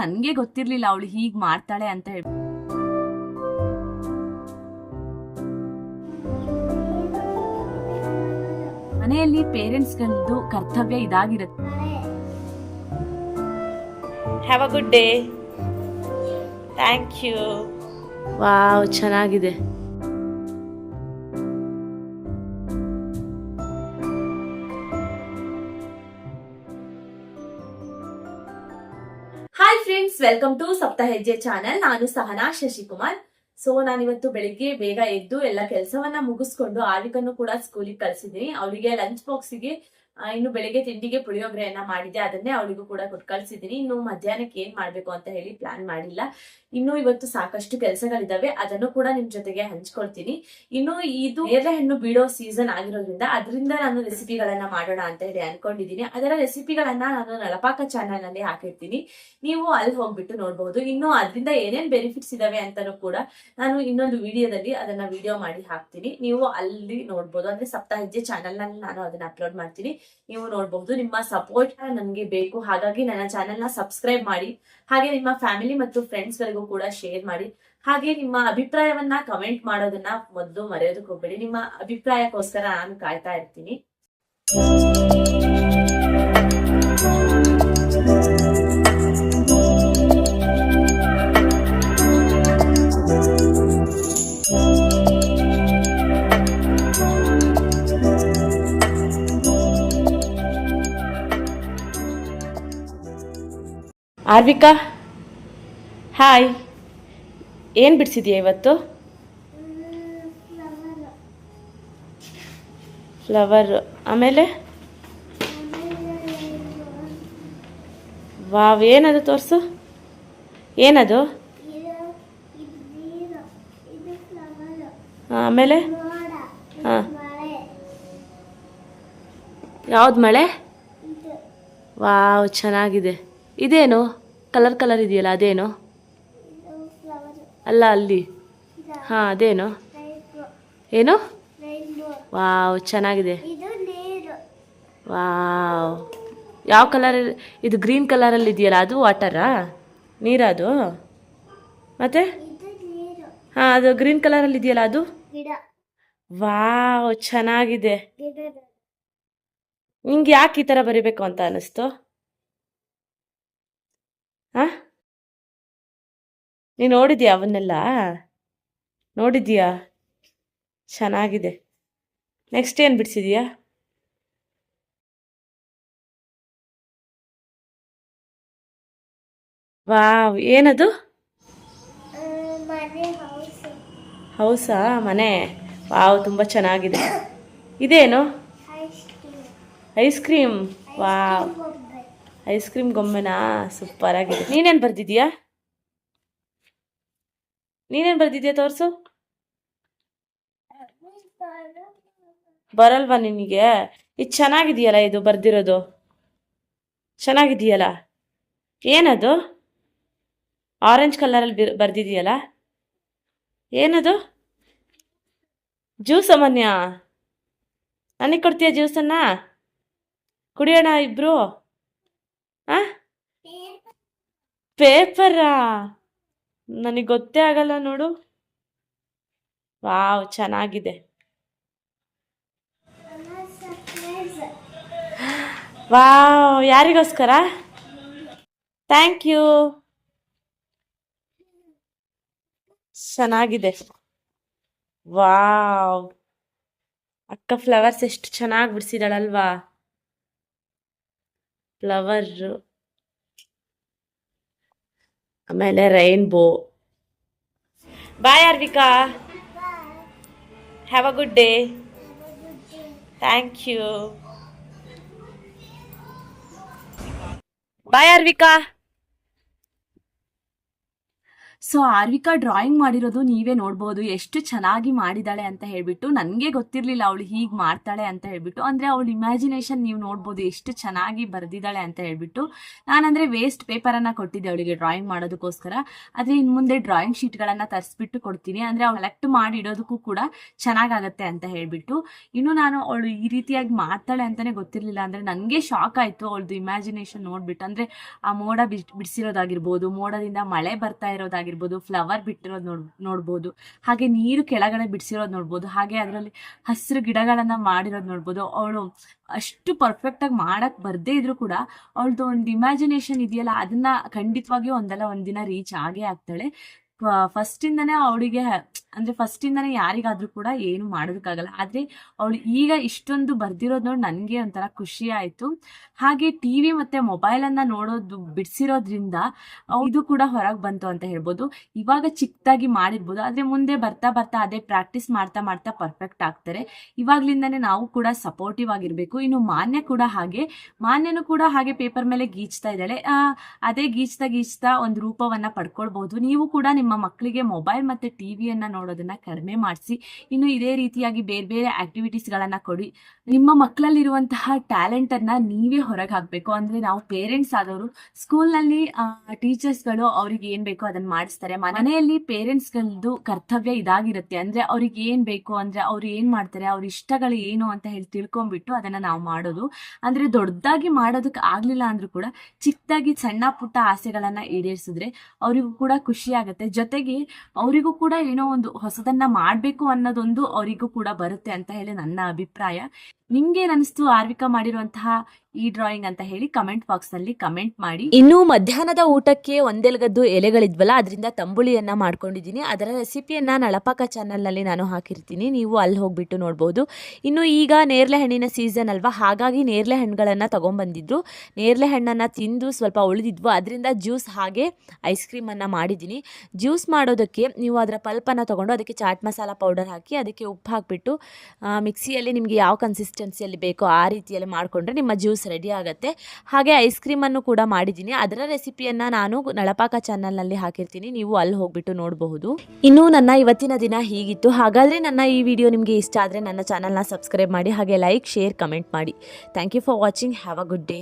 ನನ್ಗೆ ಗೊತ್ತಿರ್ಲಿಲ್ಲ ಅವಳು ಹೀಗ್ ಮಾಡ್ತಾಳೆ ಅಂತ ಹೇಳಿ ಮನೆಯಲ್ಲಿ ಪೇರೆಂಟ್ಸ್ಗಳದ್ದು ಕರ್ತವ್ಯ ಇದಾಗಿರುತ್ತೆ have a good day thank you wow ಚೆನ್ನಾಗಿದೆ. Friends welcome to Sapta Hejje channel ನಾನು ಸಹನಾ ಶಶಿಕುಮಾರ್. ಸೊ ನಾನಿವತ್ತು ಬೆಳಿಗ್ಗೆ ಬೇಗ ಎದ್ದು ಎಲ್ಲ ಕೆಲಸವನ್ನ ಮುಗಿಸ್ಕೊಂಡು ಆರ್ವಿಕನ್ನು ಕೂಡ ಸ್ಕೂಲಿಗೆ ಕಳ್ಸಿದೀನಿ ಅವರಿಗೆ ಲಂಚ್ ಬಾಕ್ಸಿಗೆ ಇನ್ನು ಬೆಳಿಗ್ಗೆ ತಿಂಡಿಗೆ ಪುಳಿಯೋಗರೆಯನ್ನ ಮಾಡಿದ್ದೆ. ಅದನ್ನೇ ಅವಳಿಗೂ ಕೂಡ ಕೊಟ್ಟು ಕಳ್ಸಿದೀನಿ. ಇನ್ನು ಮಧ್ಯಾಹ್ನಕ್ಕೆ ಏನ್ ಮಾಡ್ಬೇಕು ಅಂತ ಹೇಳಿ ಪ್ಲಾನ್ ಮಾಡಿಲ್ಲ. ಇನ್ನು ಇವತ್ತು ಸಾಕಷ್ಟು ಕೆಲಸಗಳಿದಾವೆ. ಅದನ್ನು ಕೂಡ ನಿಮ್ ಜೊತೆಗೆ ಹಂಚ್ಕೊಳ್ತೀನಿ. ಇನ್ನು ಇದು ನೇರಳೆ ಹಣ್ಣು ಬೀಳೋ ಸೀಸನ್ ಆಗಿರೋದ್ರಿಂದ ಅದರಿಂದ ನಾನು ರೆಸಿಪಿಗಳನ್ನ ಮಾಡೋಣ ಅಂತ ಹೇಳಿ ಅನ್ಕೊಂಡಿದೀನಿ. ಅದರ ರೆಸಿಪಿಗಳನ್ನ ನಾನು ನಳಪಾಕ ಚಾನಲ್ನಲ್ಲಿ ಹಾಕಿರ್ತೀನಿ. ನೀವು ಅಲ್ಲಿ ಹೋಗ್ಬಿಟ್ಟು ನೋಡಬಹುದು ಇನ್ನು ಅದರಿಂದ ಏನೇನ್ ಬೆನಿಫಿಟ್ಸ್ ಇದಾವೆ ಅಂತಾನು ಕೂಡ ನಾನು ಇನ್ನೊಂದು ವಿಡಿಯೋದಲ್ಲಿ ಅದನ್ನ ವಿಡಿಯೋ ಮಾಡಿ ಹಾಕ್ತೀನಿ. ನೀವು ಅಲ್ಲಿ ನೋಡ್ಬೋದು. ಅಂದ್ರೆ ಸಪ್ತಾಹ ಹೆಜ್ಜೆ ಚಾನಲ್ನಲ್ಲಿ ನಾನು ಅದನ್ನ ಅಪ್ಲೋಡ್ ಮಾಡ್ತೀನಿ. ನೀವು ನೋಡಬಹುದು ನಿಮ್ಮ ಸಪೋರ್ಟ್ ನನಗೆ ಬೇಕು. ಹಾಗಾಗಿ ನನ್ನ ಚಾನೆಲ್ನ ಸಬ್ಸ್ಕ್ರೈಬ್ ಮಾಡಿ. ಹಾಗೆ ನಿಮ್ಮ ಫ್ಯಾಮಿಲಿ ಮತ್ತು ಫ್ರೆಂಡ್ಸ್ ಗಳಿಗೂ ಕೂಡ ಶೇರ್ ಮಾಡಿ. ಹಾಗೆ ನಿಮ್ಮ ಅಭಿಪ್ರಾಯವನ್ನ ಕಮೆಂಟ್ ಮಾಡೋದನ್ನ ಮೊದಲು ಮರೆಯೋದಕ್ಕೆ ಹೋಗ್ಬೇಡಿ. ನಿಮ್ಮ ಅಭಿಪ್ರಾಯಕ್ಕೋಸ್ಕರ ನಾನು ಕಾಯ್ತಾ ಇರ್ತೀನಿ. ಆರ್ವಿಕಾ? ಹಾಯ್ ಏನು ಬಿಡಿಸಿದ್ಯಾ ಇವತ್ತು? ಫ್ಲವರ್ ಆಮೇಲೆ? ವಾವ್ ಏನದು ತೋರಿಸು? ಏನದು? ಆಮೇಲೆ? ಹಾಂ. ಯಾವ್ದು ಮಳೆ? ವಾವ್ ಚೆನ್ನಾಗಿದೆ. ಇದೇನು? ಕಲರ್ ಕಲರ್ ಇದೆಯಲ್ಲ, ಅದೇನು? ಅಲ್ಲ, ಅಲ್ಲಿ. ಹಾಂ, ಅದೇನು? ಏನು? ವಾವ್, ಚೆನ್ನಾಗಿದೆ. ವಾವ್. ಯಾವ ಕಲರ್ ಇದು ಗ್ರೀನ್ ಕಲರಲ್ಲಿ ಇದೆಯಲ್ಲ, ಅದು ವಾಟರಾ ನೀರದು ಮತ್ತೆ? ಹಾಂ, ಅದು ಗ್ರೀನ್ ಕಲರಲ್ಲಿ ಇದೆಯಲ್ಲ, ಅದು? ವಾವ್, ಚೆನ್ನಾಗಿದೆ. ನಿಂಗೆ ಯಾಕೆ ಈ ಥರ ಬರಿಬೇಕು ಅಂತ ಅನ್ನಿಸ್ತು ಹಾ ನೀನು ನೋಡಿದ್ಯಾ ಅವನ್ನೆಲ್ಲ? ನೋಡಿದ್ಯಾ? ಚೆನ್ನಾಗಿದೆ. ನೆಕ್ಸ್ಟ್ ಏನು ಬಿಡಿಸಿದ್ಯಾ? ವಾವ್ ಏನದು? ಹೌಸಾ ಮನೆ? ವಾವ್ ತುಂಬ ಚೆನ್ನಾಗಿದೆ. ಇದೇನು? Ice cream wow. Ice cream ಗೊಂಬೆನಾ super ಆಗಿದೆ. ನೀನೇನು ಬರ್ದಿದ್ಯಾ? ನೀನೇನು ಬರ್ದಿದ್ಯಾ ತೋರಿಸು? ಬರಲ್ವಾ ನಿನಗೆ? ಇದು ಚೆನ್ನಾಗಿದೆಯಲ್ಲ ಇದು ಬರ್ದಿರೋದು? ಚೆನ್ನಾಗಿದೆಯಲ್ಲ? ಏನದು? ಆರೆಂಜ್ ಕಲರಲ್ಲಿ ಬಿ ಬರ್ದಿದೆಯಲ್ಲ? ಏನದು? ಜ್ಯೂಸ್ ಅಮನ್ಯ? ನನಗೆ ಕೊಡ್ತೀಯ ಜ್ಯೂಸನ್ನ ಕುಡಿಯೋಣ ಇಬ್ರು ಆ ಪೇಪರಾ? ನನಗೆ ಗೊತ್ತೇ ಆಗಲ್ಲ ನೋಡು. ವಾವ್, ಚೆನ್ನಾಗಿದೆ. ವಾವ್, ಯಾರಿಗೋಸ್ಕರ? Thank you. ಚೆನ್ನಾಗಿದೆ. ವಾವ್. ಅಕ್ಕ ಫ್ಲವರ್ಸ್ ಎಷ್ಟು ಚೆನ್ನಾಗಿ ಬಿಡಿಸಿದಾಳಲ್ವಾ. ಫ್ಲವರ್ ಆಮೇಲೆ rainbow bye Arvika have a good day thank you bye Arvika so Arvika drawing ಮಾಡಿರೋದು ನೀವೇ ನೋಡ್ಬೋದು, ಎಷ್ಟು ಚೆನ್ನಾಗಿ ಮಾಡಿದಾಳೆ ಅಂತ ಹೇಳ್ಬಿಟ್ಟು ನನಗೆ ಗೊತ್ತಿರಲಿಲ್ಲ ಅವಳು ಹೀಗೆ ಮಾಡ್ತಾಳೆ ಅಂತ ಹೇಳ್ಬಿಟ್ಟು. ಅಂದರೆ ಅವಳು ಇಮ್ಯಾಜಿನೇಷನ್ ನೀವು ನೋಡ್ಬೋದು ಎಷ್ಟು ಚೆನ್ನಾಗಿ ಬರೆದಿದ್ದಾಳೆ ಅಂತ ಹೇಳ್ಬಿಟ್ಟು. ನಾನಂದರೆ ವೇಸ್ಟ್ ಪೇಪರನ್ನು ಕೊಟ್ಟಿದ್ದೆ ಅವಳಿಗೆ ಡ್ರಾಯಿಂಗ್ ಮಾಡೋದಕ್ಕೋಸ್ಕರ. ಆದರೆ ಇನ್ನು ಮುಂದೆ ಡ್ರಾಯಿಂಗ್ ಶೀಟ್ಗಳನ್ನು ತರಿಸ್ಬಿಟ್ಟು ಕೊಡ್ತೀನಿ. ಅಂದರೆ ಅವಳು ಕಲೆಕ್ಟ್ ಮಾಡಿ ಇಡೋದಕ್ಕೂ ಕೂಡ ಚೆನ್ನಾಗಾಗತ್ತೆ ಅಂತ ಹೇಳ್ಬಿಟ್ಟು. ಇನ್ನು ನಾನು ಅವಳು ಈ ರೀತಿಯಾಗಿ ಮಾಡ್ತಾಳೆ ಅಂತಲೇ ಗೊತ್ತಿರಲಿಲ್ಲ. ಅಂದರೆ ನನಗೆ ಶಾಕ್ ಆಯಿತು ಅವಳದು ಇಮ್ಯಾಜಿನೇಷನ್ ನೋಡ್ಬಿಟ್ಟು. ಅಂದರೆ ಆ ಮೋಡ ಬಿಡ್, ಬಿಡಿಸಿರೋದಾಗಿರ್ಬೋದು, ಮೋಡದಿಂದ ಮಳೆ ಬರ್ತಾ ಇರೋದಾಗಿರ್ಬೋದು ಫ್ಲವರ್ ಬಿಟ್ಟಿರೋದು ನೋಡ್, ನೋಡ್ಬೋದು, ಹಾಗೆ ನೀರು ಕೆಳಗಡೆ ಬಿಡಿಸಿರೋದು ನೋಡ್ಬೋದು, ಹಾಗೆ ಅದರಲ್ಲಿ ಹಸಿರು ಗಿಡಗಳನ್ನು ಮಾಡಿರೋದು ನೋಡ್ಬೋದು. ಅವಳು ಅಷ್ಟು ಪರ್ಫೆಕ್ಟಾಗಿ ಮಾಡಕ್ಕೆ ಬರದೇ ಇದ್ರೂ ಕೂಡ ಅವಳದು ಒಂದು ಇಮ್ಯಾಜಿನೇಷನ್ ಇದೆಯಲ್ಲ, ಅದನ್ನ ಖಂಡಿತವಾಗಿಯೂ ಒಂದಲ್ಲ, ಒಂದಿನ ರೀಚ್ ಆಗೇ ಆಗ್ತಾಳೆ. ಫಸ್ಟಿಂದನೇ ಅವಳಿಗೆ, ಅಂದ್ರೆ ಫಸ್ಟ್ ಫಸ್ಟಿಂದನೇ ಯಾರಿಗಾದ್ರೂ ಕೂಡ ಏನು ಮಾಡೋದಕ್ಕಾಗಲ್ಲ. ಆದ್ರೆ ಅವಳು ಈಗ ಇಷ್ಟೊಂದು ಬರ್ದಿರೋದು ನೋಡಿ ನನಗೆ ಒಂಥರ ಖುಷಿ ಆಯ್ತು. ಹಾಗೆ ಟಿವಿ ಮತ್ತೆ ಮೊಬೈಲ್ ಅನ್ನ ನೋಡೋದು ಬಿಡಿಸಿರೋದ್ರಿಂದ ಇದು ಕೂಡ ಹೊರಗೆ ಬಂತು ಅಂತ ಹೇಳ್ಬೋದು. ಇವಾಗ ಚಿಕ್ಕದಾಗಿ ಮಾಡಿರ್ಬೋದು. ಆದ್ರೆ ಮುಂದೆ ಬರ್ತಾ ಬರ್ತಾ ಅದೇ ಪ್ರಾಕ್ಟೀಸ್ ಮಾಡ್ತಾ ಮಾಡ್ತಾ ಪರ್ಫೆಕ್ಟ್ ಆಗ್ತಾರೆ. ಇವಾಗ್ಲಿಂದನೇ ನಾವು ಕೂಡ ಸಪೋರ್ಟಿವ್ ಆಗಿರ್ಬೇಕು. ಇನ್ನು ಮಾನ್ಯ ಕೂಡ ಹಾಗೆ, ಮಾನ್ಯನು ಕೂಡ ಹಾಗೆ ಪೇಪರ್ ಮೇಲೆ ಗೀಚ್ತಾ ಇದ್ದಾಳೆ. ಅದೇ ಗೀಚ್ತಾ ಗೀಚ್ತಾ ಒಂದು ರೂಪವನ್ನ ಪಡ್ಕೊಳ್ಬಹುದು ನೀವು ಕೂಡ ನಿಮ್ಮ ಮಕ್ಕಳಿಗೆ ಮೊಬೈಲ್ ಮತ್ತೆ ಟಿವಿಯನ್ನ ನೋಡೋದನ್ನ ಕಡಿಮೆ ಮಾಡಿಸಿ. ಇನ್ನು ಇದೇ ರೀತಿಯಾಗಿ ಬೇರೆ ಬೇರೆ ಆಕ್ಟಿವಿಟೀಸ್ಗಳನ್ನ ಕೊಡಿ. ನಿಮ್ಮ ಮಕ್ಕಳಲ್ಲಿರುವಂತಹ ಟ್ಯಾಲೆಂಟ್ ಅನ್ನ ನೀವೇ ಹೊರಗೆ ಹಾಕಬೇಕು ಅಂದ್ರೆ ನಾವು ಪೇರೆಂಟ್ಸ್ ಆದವರು ಸ್ಕೂಲ್ನಲ್ಲಿ ಟೀಚರ್ಸ್ಗಳು ಅವ್ರಿಗೆ ಏನ್ ಬೇಕೋ ಅದನ್ನ ಮಾಡಿಸ್ತಾರೆ. ಮನೆಯಲ್ಲಿ ಪೇರೆಂಟ್ಸ್ಗಳದ್ದು ಕರ್ತವ್ಯ ಇದಾಗಿರುತ್ತೆ. ಅಂದ್ರೆ ಅವ್ರಿಗೆ ಏನ್ ಬೇಕು, ಅಂದ್ರೆ ಅವ್ರು ಏನ್ ಮಾಡ್ತಾರೆ, ಅವ್ರ ಇಷ್ಟಗಳು ಏನು ಅಂತ ಹೇಳಿ ತಿಳ್ಕೊಂಡ್ಬಿಟ್ಟು ಅದನ್ನ ನಾವು ಮಾಡೋದು. ಅಂದ್ರೆ ದೊಡ್ಡದಾಗಿ ಮಾಡೋದಕ್ಕೆ ಆಗ್ಲಿಲ್ಲ ಅಂದ್ರೂ ಕೂಡ ಚಿಕ್ಕದಾಗಿ ಸಣ್ಣ ಪುಟ್ಟ ಆಸೆಗಳನ್ನ ಈಡೇರಿಸಿದ್ರೆ ಅವರಿಗೂ ಕೂಡ ಖುಷಿ ಆಗುತ್ತೆ. ಜೊತೆಗೆ ಅವರಿಗೂ ಕೂಡ ಏನೋ ಒಂದು ಹೊಸದನ್ನ ಮಾಡಬೇಕು ಅನ್ನೋದೊಂದು ಅವರಿಗೂ ಕೂಡ ಬರುತ್ತೆ ಅಂತ ಹೇಳಿ ನನ್ನ ಅಭಿಪ್ರಾಯ. ನಿಮ್ಗೆ ಅನಿಸ್ತು ಆರ್ವಿಕಾ ಮಾಡಿರುವಂತಹ ಈ ಡ್ರಾಯಿಂಗ್ ಅಂತ ಹೇಳಿ ಕಮೆಂಟ್ ಬಾಕ್ಸ್ನಲ್ಲಿ ಕಮೆಂಟ್ ಮಾಡಿ. ಇನ್ನು ಮಧ್ಯಾಹ್ನದ ಊಟಕ್ಕೆ ಒಂದೆಲಗದ್ದು ಎಲೆಗಳಿದ್ವಲ್ಲ, ಅದರಿಂದ ತಂಬುಳಿಯನ್ನ ಮಾಡ್ಕೊಂಡಿದ್ದೀನಿ. ಅದರ ರೆಸಿಪಿಯನ್ನ ನಳಪಾಕ ಚಾನಲ್ನಲ್ಲಿ ನಾನು ಹಾಕಿರ್ತೀನಿ. ನೀವು ಅಲ್ಲಿ ಹೋಗ್ಬಿಟ್ಟು ನೋಡ್ಬೋದು. ಇನ್ನು ಈಗ ನೇರಳೆ ಹಣ್ಣಿನ ಸೀಸನ್ ಅಲ್ವಾ? ಹಾಗಾಗಿ ನೇರಳೆ ಹಣ್ಣುಗಳನ್ನು ತಗೊಂಡ್ಬಂದಿದ್ರು ನೇರಳೆ ಹಣ್ಣನ್ನ ತಿಂದು ಸ್ವಲ್ಪ ಉಳಿದಿದ್ವು. ಅದರಿಂದ ಜ್ಯೂಸ್ ಹಾಗೆ ಐಸ್ ಕ್ರೀಮ್ ಅನ್ನ ಮಾಡಿದ್ದೀನಿ. ಜ್ಯೂಸ್ ಮಾಡೋದಕ್ಕೆ ನೀವು ಅದರ ಪಲ್ಪನ್ನು ತಗೊಂಡು ಅದಕ್ಕೆ ಚಾಟ್ ಮಸಾಲ ಪೌಡರ್ ಹಾಕಿ ಅದಕ್ಕೆ ಉಪ್ಪು ಹಾಕಿಬಿಟ್ಟು ಮಿಕ್ಸಿಯಲ್ಲಿ ನಿಮಗೆ ಯಾವ ಕನ್ಸಿಸ್ಟೆನ್ಸಿಯಲ್ಲಿ ಬೇಕೋ ಆ ರೀತಿಯಲ್ಲಿ ಮಾಡಿಕೊಂಡ್ರೆ ನಿಮ್ಮ ಜ್ಯೂಸ್ ರೆಡಿ ಆಗುತ್ತೆ. ಹಾಗೆ ಐಸ್ ಕ್ರೀಮನ್ನು ಕೂಡ ಮಾಡಿದ್ದೀನಿ. ಅದರ ರೆಸಿಪಿಯನ್ನು ನಾನು ನಳಪಾಕ ಚಾನಲ್ನಲ್ಲಿ ಹಾಕಿರ್ತೀನಿ. ನೀವು ಅಲ್ಲಿ ಹೋಗ್ಬಿಟ್ಟು ನೋಡಬಹುದು. ಇನ್ನು ನನ್ನ ಇವತ್ತಿನ ದಿನ ಹೀಗಿತ್ತು. ಹಾಗಾದರೆ ನನ್ನ ಈ ವಿಡಿಯೋ ನಿಮಗೆ ಇಷ್ಟ ಆದರೆ ನನ್ನ ಚಾನಲ್ನ ಸಬ್ಸ್ಕ್ರೈಬ್ ಮಾಡಿ, ಹಾಗೆ ಲೈಕ್ ಶೇರ್ ಕಮೆಂಟ್ ಮಾಡಿ. Thank you for watching have a good day